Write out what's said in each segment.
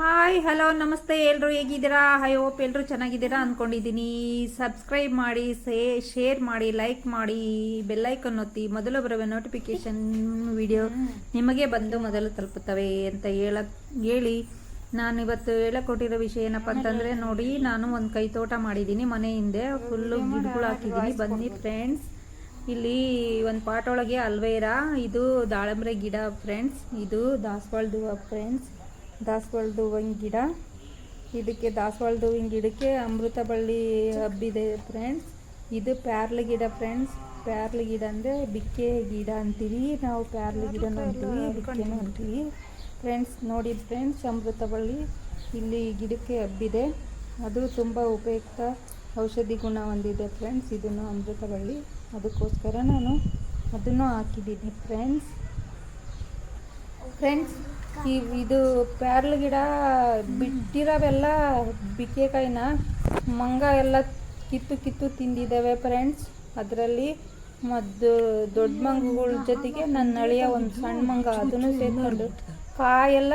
Hi hello ನಮಸ್ತೆ ಎಲ್ಲರೂ ಹೇಗಿದ್ದೀರಾ? ಐ ಓಪ್ ಎಲ್ಲರೂ ಚೆನ್ನಾಗಿದ್ದೀರಾ ಅಂದ್ಕೊಂಡಿದ್ದೀನಿ ಸಬ್ಸ್ಕ್ರೈಬ್ ಮಾಡಿ, ಸೇ ಶೇರ್ ಮಾಡಿ ಲೈಕ್ ಮಾಡಿ ಬೆಲ್ಲೈಕನ್ ಒತ್ತಿ ಮೊದಲು ಬರುವ ನೋಟಿಫಿಕೇಶನ್ ವಿಡಿಯೋ ನಿಮಗೆ ಬಂದು ಮೊದಲು ತಲುಪುತ್ತವೆ ಅಂತ ಹೇಳ, ಹೇಳಿ. ನಾನು ಇವತ್ತು ಹೇಳಕೊಟ್ಟಿರೋ ವಿಷಯ ಏನಪ್ಪ ಅಂತಂದರೆ, ನೋಡಿ, ನಾನು ಒಂದು ಕೈ ತೋಟ ಮಾಡಿದ್ದೀನಿ ಮನೆ ಹಿಂದೆ. ಫುಲ್ಲು ಗಿಡಗಳು ಹಾಕಿದ್ದೀನಿ. ಬನ್ನಿ ಫ್ರೆಂಡ್ಸ್ ಇಲ್ಲಿ ಒಂದು ಪಾಟೊಳಗೆ ಅಲ್ವೇರಾ? ಇದು ದಾಳಂಬ್ರೆ ಗಿಡ ಫ್ರೆಂಡ್ಸ್ ಇದು ದಾಸವಾಳದ ಹೂವು ಫ್ರೆಂಡ್ಸ್ ದಾಸವಾಳದ ಹೂವಿನ ಗಿಡ. ಇದಕ್ಕೆ ದಾಸವಾಳದ ಹೂವಿನ ಗಿಡಕ್ಕೆ ಅಮೃತ ಬಳ್ಳಿ ಹಬ್ಬಿದೆ ಫ್ರೆಂಡ್ಸ್ ಇದು ಪ್ಯಾರ್ಲ ಗಿಡ ಫ್ರೆಂಡ್ಸ್ ಪ್ಯಾರ್ಲ ಗಿಡ ಅಂದರೆ ಬಿಕ್ಕೆ ಗಿಡ ಅಂತೀವಿ. ನಾವು ಪ್ಯಾರ್ಲ ಗಿಡ ಅಂತೀವಿ ಬಿಕ್ಕೆನೂ ಅಂತೀವಿ. ಫ್ರೆಂಡ್ಸ್ ನೋಡಿ ಫ್ರೆಂಡ್ಸ್ ಅಮೃತ ಬಳ್ಳಿ ಇಲ್ಲಿ ಗಿಡಕ್ಕೆ ಹಬ್ಬಿದೆ ಅದು ತುಂಬ ಉಪಯುಕ್ತ ಔಷಧಿ ಗುಣ ಹೊಂದಿದೆ ಫ್ರೆಂಡ್ಸ್ ಇದನ್ನು ಅಮೃತ ಬಳ್ಳಿ ಅದಕ್ಕೋಸ್ಕರ ನಾನು ಅದನ್ನು ಹಾಕಿದ್ದೀನಿ ಫ್ರೆಂಡ್ಸ್ ಫ್ರೆಂಡ್ಸ್ ಈ ಇದು ಪ್ಯಾರ್ಲ ಗಿಡ ಬಿಟ್ಟಿರೋವೆಲ್ಲ ಬಿಕೆಕಾಯಿನ ಮಂಗ ಎಲ್ಲ ಕಿತ್ತು ಕಿತ್ತು ತಿಂದಿದ್ದಾವೆ ಫ್ರೆಂಡ್ಸ್. ಅದರಲ್ಲಿ ಮದ್ದು ದೊಡ್ಡ ಮಂಗಗಳ ಜೊತೆಗೆ ನನ್ನ ಅಳಿಯ ಒಂದು ಸಣ್ಣ ಮಂಗ ಅದನ್ನು ಸೇರಿಕೊಂಡು ಕಾಯೆಲ್ಲ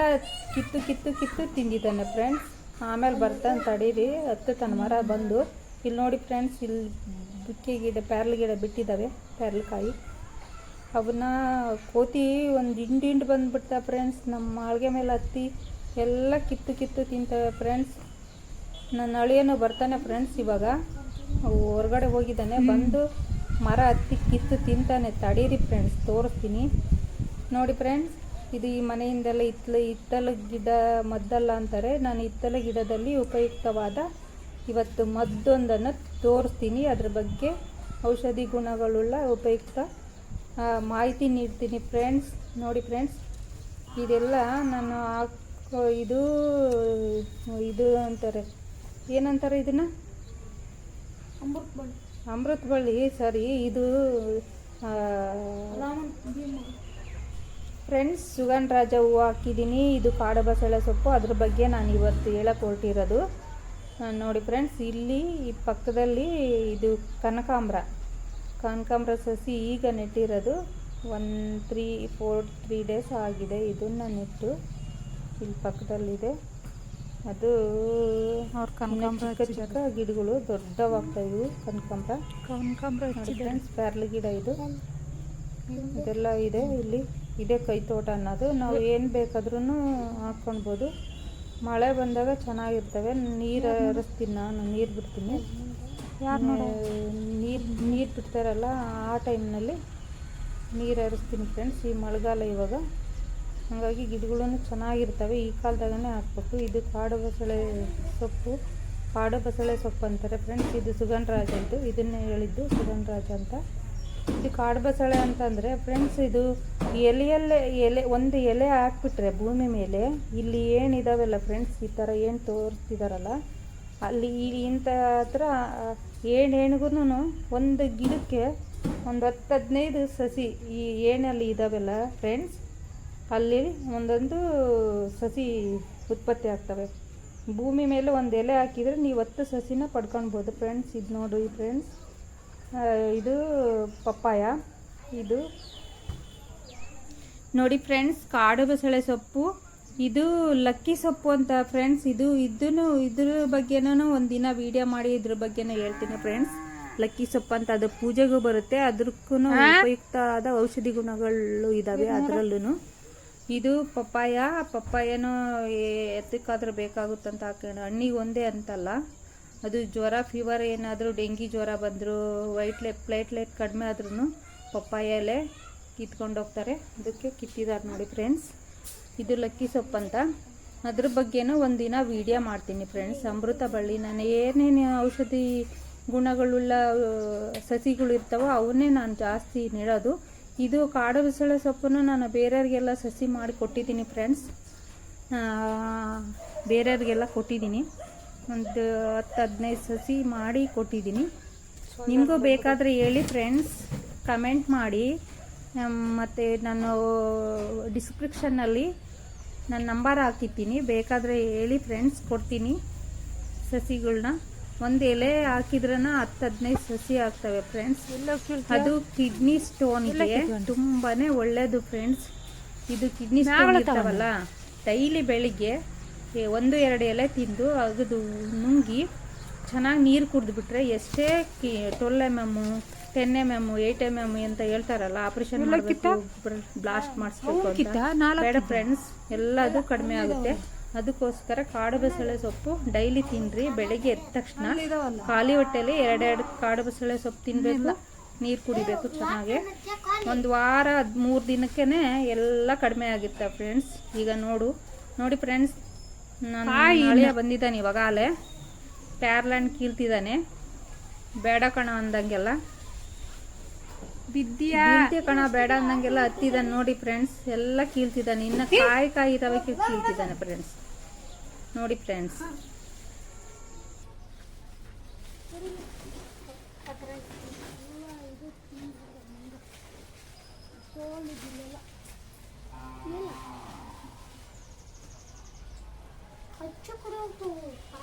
ಕಿತ್ತು ಕಿತ್ತು ಕಿತ್ತು ತಿಂದಿದ್ದಾನೆ ಫ್ರೆಂಡ್ಸ್. ಆಮೇಲೆ ಬರ್ತಾನೆ ತಡೀರಿ, ಹತ್ತು ತನ್ನ ಮರ ಬಂದು. ಇಲ್ಲಿ ನೋಡಿ ಫ್ರೆಂಡ್ಸ್, ಇಲ್ಲಿ ಬಿಕ್ಕಿ ಗಿಡ, ಪ್ಯಾರ್ಲ ಗಿಡ ಬಿಟ್ಟಿದ್ದಾವೆ ಪ್ಯಾರ್ಲಕಾಯಿ ಅವನ್ನ ಕೋತಿ ಒಂದು ಹಿಂಡು ಹಿಂಡು ಬಂದ್ಬಿಡ್ತಾ ಫ್ರೆಂಡ್ಸ್ ನಮ್ಮ ಮಾಳಿಗೆ ಮೇಲೆ ಹತ್ತಿ ಎಲ್ಲ ಕಿತ್ತು ಕಿತ್ತು ತಿಂತವೆ ಫ್ರೆಂಡ್ಸ್ ನನ್ನ ಅಳಿಯನು ಬರ್ತಾನೆ ಫ್ರೆಂಡ್ಸ್ ಇವಾಗ. ಅವು ಹೊರಗಡೆ ಹೋಗಿದ್ದಾನೆ ಬಂದು ಮರ ಹತ್ತಿ ಕಿತ್ತು ತಿಂತಾನೆ ತಡೀರಿ ಫ್ರೆಂಡ್ಸ್ ತೋರಿಸ್ತೀನಿ. ನೋಡಿ ಫ್ರೆಂಡ್ಸ್ ಇದು ಈ ಮನೆಯಿಂದೆಲ್ಲ ಇತ್ತಲ ಇತ್ತಲ ಗಿಡ ಮದ್ದಲ್ಲ ಅಂತಾರೆ. ನಾನು ಇತ್ತಲ ಗಿಡದಲ್ಲಿ ಉಪಯುಕ್ತವಾದ ಇವತ್ತು ಮದ್ದೊಂದನ್ನು ತೋರಿಸ್ತೀನಿ. ಅದ್ರ ಬಗ್ಗೆ ಔಷಧಿ ಗುಣಗಳುಳ್ಳ ಉಪಯುಕ್ತ ಮಾಹಿತಿ ನೀಡ್ತೀನಿ ಫ್ರೆಂಡ್ಸ್. ನೋಡಿ ಫ್ರೆಂಡ್ಸ್ ಇದೆಲ್ಲ ನಾನು ಹಾಕೋ ಇದು ಇದು ಅಂತಾರೆ. ಏನಂತಾರೆ ಇದನ್ನು? ಅಮೃತ್ ಬಳ್ಳಿ. ಅಮೃತ ಬಳ್ಳಿ ಸರಿ. ಇದು ಫ್ರೆಂಡ್ಸ್ ಸುಗಂಧ ರಾಜ ಹೂವು ಹಾಕಿದ್ದೀನಿ. ಇದು ಕಾಡು ಬಸಳೆ ಸೊಪ್ಪು. ಅದ್ರ ಬಗ್ಗೆ ನಾನು ಇವತ್ತು ಹೇಳಕ್ಕೆ ಹೊರಟಿರೋದು ನೋಡಿ ಫ್ರೆಂಡ್ಸ್ ಇಲ್ಲಿ ಈ ಪಕ್ಕದಲ್ಲಿ ಇದು ಕನಕಾಂಬ್ರ. ಕನಕಾಂಬ್ರ ಸಸಿ ಈಗ ನೆಟ್ಟಿರೋದು one three four three days ಆಗಿದೆ. ಇದನ್ನು ನೆಟ್ಟು ಇಲ್ಲಿ ಪಕ್ಕದಲ್ಲಿದೆ. ಅದು ಅವ್ರ ಕನಕಾಂಬ್ರ ಚಿಕ್ಕ ಗಿಡಗಳು ದೊಡ್ಡವಾಗ್ತಾ ಇವು ಕನಕಾಂಬ್ರ. ಕನಕಾಂಬ್ರ ಫ್ರೆಂಡ್ಸ್ ಪ್ಯಾರ್ಲೆ ಗಿಡ ಇದು. ಇದೆಲ್ಲ ಇದೆ ಇಲ್ಲಿ. ಇದೆ ಕೈ ತೋಟ ಅನ್ನೋದು. ನಾವು ಏನು ಬೇಕಾದ್ರೂ ಹಾಕ್ಕೊಳ್ಬೋದು. ಮಳೆ ಬಂದಾಗ ಚೆನ್ನಾಗಿರ್ತವೆ. ನೀರು ಹರಿಸ್ತೀನಿ ನಾನು. ನೀರು ಬಿಡ್ತೀನಿ. ನೀರು ಬಿಡ್ತಾರಲ್ಲ ಆ ಟೈಮ್ನಲ್ಲಿ ನೀರು ಹರಿಸ್ತೀನಿ ಫ್ರೆಂಡ್ಸ್ ಈ ಮಳೆಗಾಲ ಇವಾಗ. ಹಾಗಾಗಿ ಗಿಡಗಳೂ ಚೆನ್ನಾಗಿರ್ತವೆ. ಈ ಕಾಲದಾಗನೇ ಹಾಕ್ಬೇಕು. ಇದು ಕಾಡು ಬಸಳೆ ಸೊಪ್ಪು. ಕಾಡು ಬಸಳೆ ಸೊಪ್ಪು ಅಂತಾರೆ ಫ್ರೆಂಡ್ಸ್ ಇದು ಸುಗಂಧರಾಜ ಇದು ಇದನ್ನೇ ಹೇಳಿದ್ದು ಸುಗಂಧರಾಜ ಅಂತ. ಇದು ಕಾಡು ಬಸಳೆ ಅಂತಂದರೆ ಫ್ರೆಂಡ್ಸ್ ಇದು ಎಲೆಯಲ್ಲೇ, ಎಲೆ, ಒಂದು ಎಲೆ ಹಾಕ್ಬಿಟ್ರೆ ಭೂಮಿ ಮೇಲೆ ಇಲ್ಲಿ ಏನಿದಾವೆಲ್ಲ ಫ್ರೆಂಡ್ಸ್ ಈ ಥರ ಏನು ತೋರಿಸ್ತಿದಾರಲ್ಲ, ಅಲ್ಲಿ ಇಂಥ ಹತ್ರ ಏಣೇಣಿಗೂ ಒಂದು ಗಿಡಕ್ಕೆ ಒಂದು ಹತ್ತು ಹದಿನೈದು ಸಸಿ ಈ ಏನಲ್ಲಿ ಇದಾವೆಲ್ಲ ಫ್ರೆಂಡ್ಸ್ ಅಲ್ಲಿ ಒಂದೊಂದು ಸಸಿ ಉತ್ಪತ್ತಿ ಆಗ್ತವೆ. ಭೂಮಿ ಮೇಲೆ ಒಂದು ಎಲೆ ಹಾಕಿದರೆ ನೀವು ಹತ್ತು ಸಸಿನ ಪಡ್ಕೊಳ್ಬೋದು ಫ್ರೆಂಡ್ಸ್ ಇದು ನೋಡಿ ಫ್ರೆಂಡ್ಸ್ ಇದು ಪಪ್ಪಾಯ. ಇದು ನೋಡಿ ಫ್ರೆಂಡ್ಸ್ ಕಾಡು ಬಸಳೆ ಸೊಪ್ಪು. ಇದು ಲಕ್ಕಿ ಸೊಪ್ಪು ಅಂತ ಫ್ರೆಂಡ್ಸ್ ಇದು ಇದನ್ನು ಇದ್ರ ಬಗ್ಗೆನೂ ಒಂದಿನ ವಿಡಿಯೋ ಮಾಡಿ ಇದ್ರ ಬಗ್ಗೆನೂ ಹೇಳ್ತೀನಿ ಫ್ರೆಂಡ್ಸ್ ಲಕ್ಕಿ ಸೊಪ್ಪು ಅಂತ ಅದು ಪೂಜೆಗೂ ಬರುತ್ತೆ ಅದಕ್ಕೂ ಉಪಯುಕ್ತ ಆದ ಔಷಧಿ ಗುಣಗಳು ಇದ್ದಾವೆ ಅದರಲ್ಲೂ ಇದು ಪಪ್ಪಾಯ ಪಪ್ಪಾಯನೂ ಎತ್ತಕ್ಕಾದ್ರೂ ಬೇಕಾಗುತ್ತಂತ ಹಾಕೋಣ. ಹಣ್ಣಿಗೆ ಒಂದೇ ಅಂತಲ್ಲ. ಅದು ಜ್ವರ ಫೀವರ್ ಏನಾದರೂ ಡೆಂಗಿ ಜ್ವರ ಬಂದರೂ ಪ್ಲೇಟ್ ಲೈಟ್ ಕಡಿಮೆ ಆದ್ರೂ ಪಪ್ಪಾಯಲ್ಲೇ ಕಿತ್ಕೊಂಡು ಹೋಗ್ತಾರೆ ಅದಕ್ಕೆ ಕಿತ್ತಿದ್ದಾರೆ ನೋಡಿ ಫ್ರೆಂಡ್ಸ್ ಇದು ಲಕ್ಕಿ ಸೊಪ್ಪು ಅಂತ. ಅದ್ರ ಬಗ್ಗೆನೂ ಒಂದಿನ ವಿಡಿಯೋ ಮಾಡ್ತೀನಿ ಫ್ರೆಂಡ್ಸ್ ಅಮೃತ ಬಳ್ಳಿ, ನಾನು ಏನೇನು ಔಷಧಿ ಗುಣಗಳುಳ್ಳ ಸಸಿಗಳು ಇರ್ತಾವೋ ಅವನ್ನೇ ನಾನು ಜಾಸ್ತಿ ನೆಡೋದು. ಇದು ಕಾಡು ಬಿಸಳೆ ಸೊಪ್ಪನ್ನು ನಾನು ಬೇರೆಯವ್ರಿಗೆಲ್ಲ ಸಸಿ ಮಾಡಿ ಕೊಟ್ಟಿದ್ದೀನಿ ಫ್ರೆಂಡ್ಸ್ ಬೇರೆಯವ್ರಿಗೆಲ್ಲ ಕೊಟ್ಟಿದ್ದೀನಿ. ಒಂದು ಹತ್ತು, ಹದಿನೈದು ಸಸಿ ಮಾಡಿ ಕೊಟ್ಟಿದ್ದೀನಿ. ನಿಮಗೂ ಬೇಕಾದರೆ ಹೇಳಿ ಫ್ರೆಂಡ್ಸ್ ಕಮೆಂಟ್ ಮಾಡಿ. ಮತ್ತು ನಾನು ಡಿಸ್ಕ್ರಿಪ್ಷನ್ನಲ್ಲಿ ನನ್ನ ನಂಬರ್ ಹಾಕಿದ್ದೀನಿ. ಬೇಕಾದರೆ ಹೇಳಿ ಫ್ರೆಂಡ್ಸ್ ಕೊಡ್ತೀನಿ ಸಸಿಗಳನ್ನ ಒಂದು ಎಲೆ ಹಾಕಿದ್ರನ ಹತ್ತು ಹದಿನೈದು ಸಸಿ ಆಗ್ತವೆ ಫ್ರೆಂಡ್ಸ್ ಅದು ಕಿಡ್ನಿ ಸ್ಟೋನ್ಗೆ ತುಂಬಾನೇ ಒಳ್ಳೇದು ಫ್ರೆಂಡ್ಸ್ ಇದು ಕಿಡ್ನಿ ಸ್ಟೋನ್ ಇರ್ತಾವಲ್ಲ ಡೈಲಿ ಬೆಳಿಗ್ಗೆ ಒಂದು ಎರಡು ಎಲೆ ತಿಂದು ಅಗದು ನುಂಗಿ ಚೆನ್ನಾಗಿ ನೀರು ಕುಡಿದ್ಬಿಟ್ರೆ ಎಷ್ಟೇ ಕಿ ಟೊಳ್ಳೆ ಮ್ಯಾಮು M ten M M eight M M ಅಂತ ಹೇಳ್ತಾರಲ್ಲ ಆಪರೇಷನ್ ಬ್ಲಾಸ್ಟ್ ಮಾಡಿಸ್ಬೇಕು ಬೇಡ ಫ್ರೆಂಡ್ಸ್ ಎಲ್ಲದು ಕಡಿಮೆ ಆಗುತ್ತೆ. ಅದಕ್ಕೋಸ್ಕರ ಕಾಡು ಬಸಳೆ ಸೊಪ್ಪು ಡೈಲಿ ತಿನ್ರಿ ಬೆಳಿಗ್ಗೆ ಎದ್ದ ತಕ್ಷಣ ಖಾಲಿ ಹೊಟ್ಟೆಲಿ ಎರಡೆರಡು ಕಾಡು ಬಸಳೆ ಸೊಪ್ಪು ತಿನ್ಬೇಕು ನೀರು ಕುಡಿಬೇಕು ಚೆನ್ನಾಗಿ. ಒಂದು ವಾರ ಮೂರು ದಿನಕ್ಕೇನೆ ಎಲ್ಲ ಕಡಿಮೆ ಆಗುತ್ತೆ ಫ್ರೆಂಡ್ಸ್ ಈಗ ನೋಡು ನೋಡಿ ಫ್ರೆಂಡ್ಸ್ ನಾನು ಹಳೆಯ ಬಂದಿದ್ದಾನೆ ಇವಾಗ ಅಲೆ. ಪ್ಯಾರ್ಲ್ಯಾಂಡ್ ಕೀಳ್ತಿದ್ದಾನೆ. ಬೇಡ ಕಣ ಅಂದಂಗೆಲ್ಲ. ಬಿದ್ದಿಯಾ? ಬೀಳ್ತಿ ಕಣ ಬೇಡ ಅನ್ನಂಗೆಲ್ಲ ಹತ್ತಿದಾನೆ. ನೋಡಿ ಫ್ರೆಂಡ್ಸ್ ಎಲ್ಲ ಕೀಳ್ತಿದ್ದಾನೆ. ಇನ್ನ ಕಾಯಿ ಕಾಯಿ ಇದಾವೆ ಕೀಳ್ತಿದ್ದಾನೆ ಫ್ರೆಂಡ್ಸ್ ನೋಡಿ ಫ್ರೆಂಡ್ಸ್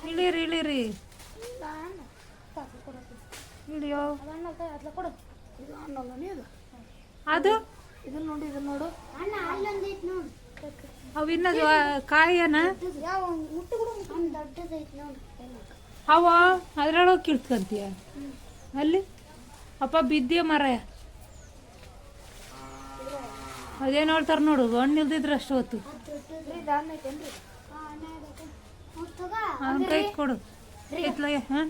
ಇಳಿರಿ ಇಳಿರಿ. ಇಳಿಯೋ. ಅದು. ಇದನ್ನ ನೋಡಿ ಇದನ್ನ ನೋಡು. ಅವಿನ್ನ ಕಾಯನ ಯಾವ ಮುಟ್ಟು ಕೂಡ ದೊಡ್ಡದೈತಿ ನೋಡು. ಅವ ಅದ್ರೊಳಗೆ ಕಿಳ್ಕೊಂತೀಯ ಅಲ್ಲಿ? ಅಪ್ಪ ಬಿದ್ದಿಯ ಮರ. ಅದೇ ನೋಡ್ತಾರ ನೋಡು ಹಣ್ಣು ಇಲ್ದಿದ್ರೆ ಅಷ್ಟು ಹೊತ್ತು. ಅವನ ಕೈ ಕೊಡು ಎತ್ಲಾಗೆ ಹಾಂ?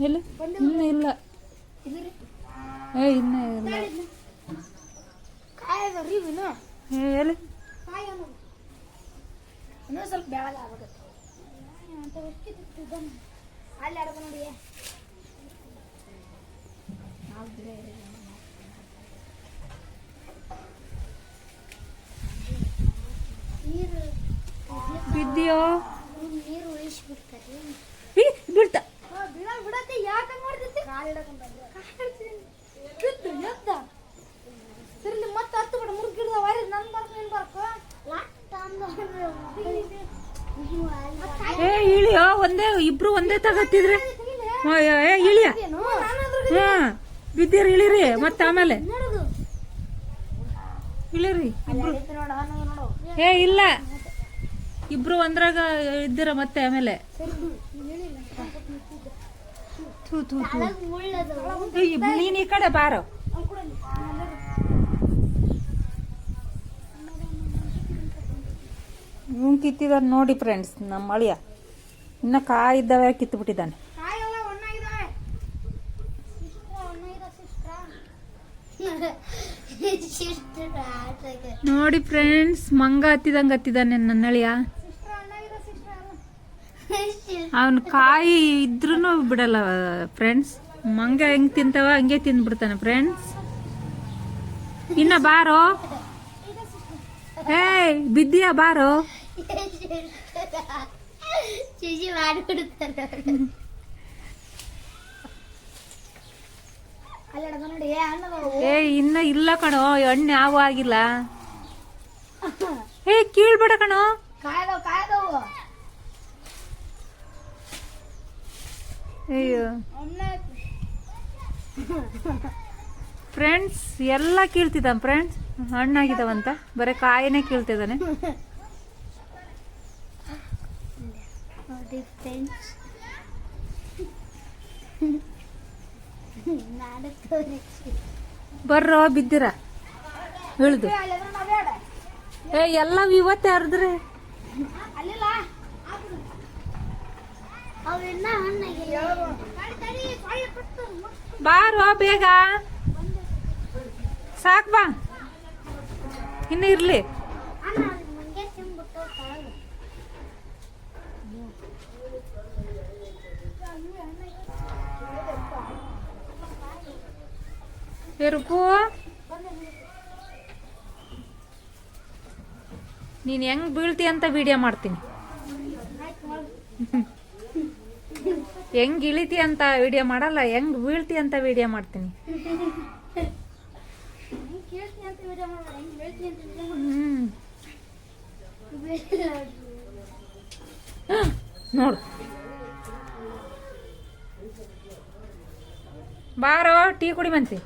ಇಲ್ಲ ಇನ್ನೂ ಇಲ್ಲ. ಏ ಇನ್ನೂ ಇಲ್ಲ. ಏ ಎಲ್ಲಿ ಇನ್ನೂ ಸ್ವಲ್ಪ ಬೆಳಗ ಆಗ್ಬೇಕು ಅಲ್ಲಿ ಆಡ್ದ ನೋಡಿ. ನೀರು ಬಿದ್ದಿಯೋ? ನೀರು ಉಳಿಸ್ಬಿಡ್ತಾರೆ ಬೀಳ್ತಾ ಬಿಡ ಬಿಡತ್ತೆ ಯಾಕೆ ಮಾಡ್ತೈತಿ ಕಾಲ್ ಬಿದ್ದು ಎದ್ದ ತಿರ್ಲಿ ಮತ್ತೆ ಹತ್ತು ಬಿಡ ಮುರುಗಿಡ್ದ ವಾರಿ ನನ್ ಬರ್ಕ ನೀನ್ ಬರ್ಕ ಏ, ಇಳಿಯೋ, ಒಂದೇ, ಇಬ್ರು ಒಂದೇ ತಗತ್ತಿದ್ರೆ? ಏ, ಇಳಿಯ. ಹ, ಬಿದ್ದೀರಿ, ಇಳಿರಿ, ಮತ್ತೆ ಆಮೇಲೆ. ಇಳಿರಿ, ಇಬ್ರು. ಏ, ಇಲ್ಲ. ಇಬ್ರು ಒಂದ್ರಾಗ ಇದ್ದೀರ ಮತ್ತೆ ಆಮೇಲೆ. ನೀನ್ ಈ ಕಡೆ ಬಾರೋ. ಇವ್ನು ಕಿತ್ತಿದಾನೆ ನೋಡಿ ಫ್ರೆಂಡ್ಸ್ ನಮ್ಮ ಅಳಿಯ. ಇನ್ನ ಕಾಯಿ ಇದ್ದಾವೆ ಕಿತ್ತು ಬಿಟ್ಟಿದ್ದಾನೆ ಕಾಯೆಲ್ಲ ಒಣ್ಣಾಗಿದಾವೆ ಸಿಸ್ಟರ್ ಆಟಾಗ ನೋಡಿ ಫ್ರೆಂಡ್ಸ್ ಮಂಗ ಹತ್ತಿದಂಗೆ ಹತ್ತಿದ್ದಾನೆ ನನ್ನ ಅಳಿಯ. ಅವನ್ ಕಾಯಿ ಇದ್ರೂ ಬಿಡಲ್ಲ ಫ್ರೆಂಡ್ಸ್ ಮಂಗ ಹೆಂಗ್ ತಿಂತಾವ ಹಂಗೆ ತಿಂದ್ಬಿಡ್ತಾನೆ ಫ್ರೆಂಡ್ಸ್ ಇನ್ನ ಬಾರೋ. ಏಯ್ ಬಿದ್ದಿಯಾ ಬಾರೋ? ಏ ಅನ್ನದವು ಏ ಇನ್ನ ಇಲ್ಲ ಕಣೋ ಎಣ್ಣೆ ಯಾವ ಆಗಿಲ್ಲ. ಏ ಕೀಳ್ಬೇಡ ಕಣೋ. ಅಯ್ಯೋ. ಫ್ರೆಂಡ್ಸ್ ಎಲ್ಲ ಕೀಳ್ತಿದ್ದಾನೆ. ಫ್ರೆಂಡ್ಸ್ ಹಣ್ಣಾಗಿದಾವಂತ ಬರೀ ಕಾಯಿನೇ ಕೀಳ್ತಿದ್ದಾನೆ. ನೋಡಿ ಫ್ರೆಂಡ್ಸ್ ನಾನು ತೋರಿಸಿ. ಬರ್ರೋ ಬಿದ್ದಿರ? ಇಳ್ದು. ಏ ಎಲ್ಲ ಇವತ್ತೇ ಬಿಟ್ಟು ಬಾರೋ ಬೇಗ. ಸಾಕ್ ಬಾ. ಇನ್ನು ಇರ್ಲಿ ಅಣ್ಣ ಮಂಗೆ ತಿಂದ್ಬಿಟ್ಟು ತಳಗ ಏ ನೀನು ಹೆಂಗ್ ಬೀಳ್ತಿ ಅಂತ ವಿಡಿಯೋ ಮಾಡ್ತೀನಿ. ಹೆಂಗ್ ಇಳಿತಿ ಅಂತ ವಿಡಿಯೋ ಮಾಡಲ್ಲ, ಹೆಂಗ್ ಬೀಳ್ತಿ ಅಂತ ವಿಡಿಯೋ ಮಾಡ್ತೀನಿ. ನೋಡು. ಬಾರೋ, ಟೀ ಕುಡಿ ಬಂತಿ